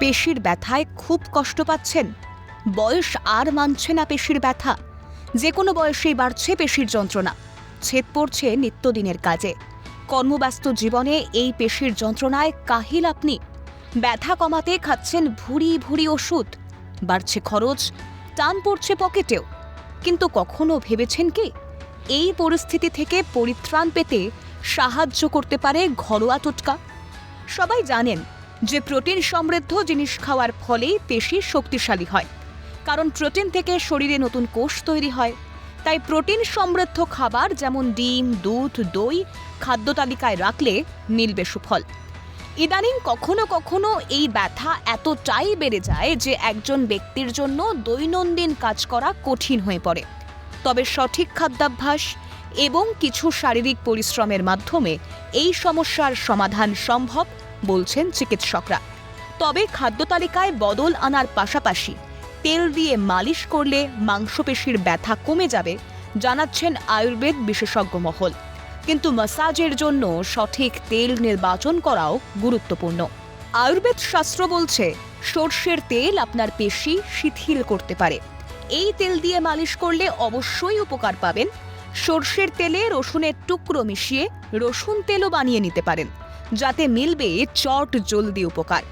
পেশির ব্যথায় খুব কষ্ট পাচ্ছেন। বয়স আর মানছে না পেশির ব্যথা। যে কোনো বয়সেই বাড়ছে পেশির যন্ত্রণা। ছেদ পড়ছে নিত্যদিনের কাজে। কর্মব্যস্ত জীবনে এই পেশির যন্ত্রণায় কাহিল আপনি। ব্যথা কমাতে খাচ্ছেন ভুরি ভুরি ওষুধ। বাড়ছে খরচ, টান পড়ছে পকেটেও। কিন্তু কখনো ভেবেছেন কি? এই পরিস্থিতি থেকে পরিত্রাণ পেতে সাহায্য করতে পারে ঘরোয়া টোটকা। সবাই জানেন যে প্রোটিন সমৃদ্ধ জিনিস খাওয়ার ফলেই পেশি শক্তিশালী হয়। কারণ প্রোটিন থেকে শরীরে নতুন কোষ তৈরি হয়। তাই প্রোটিন সমৃদ্ধ খাবার যেমন ডিম, দুধ, দই খাদ্য তালিকায় রাখলে মিলবে সুফল। ইদানিং কখনো কখনো এই ব্যথা এতটাই বেড়ে যায় যে একজন ব্যক্তির জন্য দৈনন্দিন কাজ করা কঠিন হয়ে পড়ে। তবে সঠিক খাদ্যাভ্যাস এবং কিছু শারীরিক পরিশ্রমের মাধ্যমে এই সমস্যার সমাধান সম্ভব বলছেন চিকিৎসকরা। তবে খাদ্য তালিকায় বদল আনার পাশাপাশি তেল দিয়ে মালিশ করলে মাংসপেশির ব্যথা কমে যাবে, জানাচ্ছেন আয়ুর্বেদ বিশেষজ্ঞ মহল। কিন্তু মাসাজের জন্য সঠিক তেল নির্বাচন করাও গুরুত্বপূর্ণ। আয়ুর্বেদ শাস্ত্র বলছে, সর্ষের তেল আপনার পেশি শিথিল করতে পারে। এই তেল দিয়ে মালিশ করলে অবশ্যই উপকার পাবেন। সর্ষের তেলে রসুনের টুকরো মিশিয়ে রসুন তেলও বানিয়ে নিতে পারেন। যাতে মিলবে চট জলদি উপকার।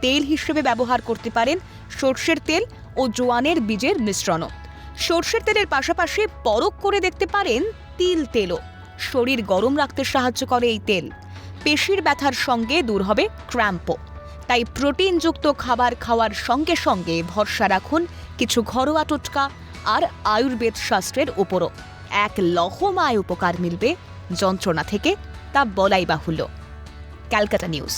তেল হিসেবে ব্যবহার করতে পারেন সর্ষের তেল ও জোয়ানের বীজের মিশ্রণও। সর্ষের তেলের পাশাপাশি পরক করে দেখতে পারেন তিল তেলও। শরীর গরম রাখতে সাহায্য করে এই তেল। পেশির ব্যথার সঙ্গে দূর হবে ক্র্যাম্পও। তাই প্রোটিনযুক্ত খাবার খাওয়ার সঙ্গে সঙ্গে ভরসা রাখুন কিছু ঘরোয়া টোটকা আর আয়ুর্বেদ শাস্ত্রের উপরও। এক লহমায় উপকার মিলবে যন্ত্রণা থেকে, তা বলাই বাহুল্য। ক্যালকাটা নিউজ